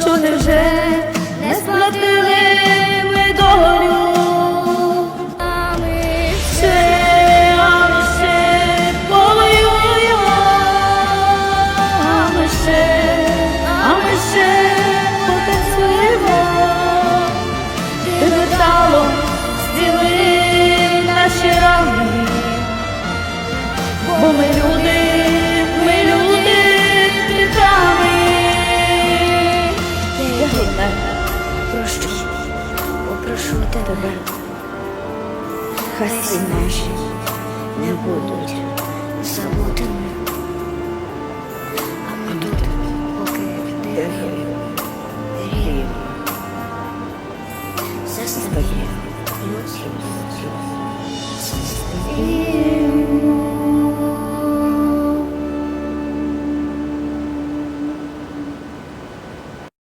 Що невже вже не сплатили тебе. Хай всі наші не будуть забутими, а ми тут, поки дихаємо, гріємо. Сестри, люди, сестри.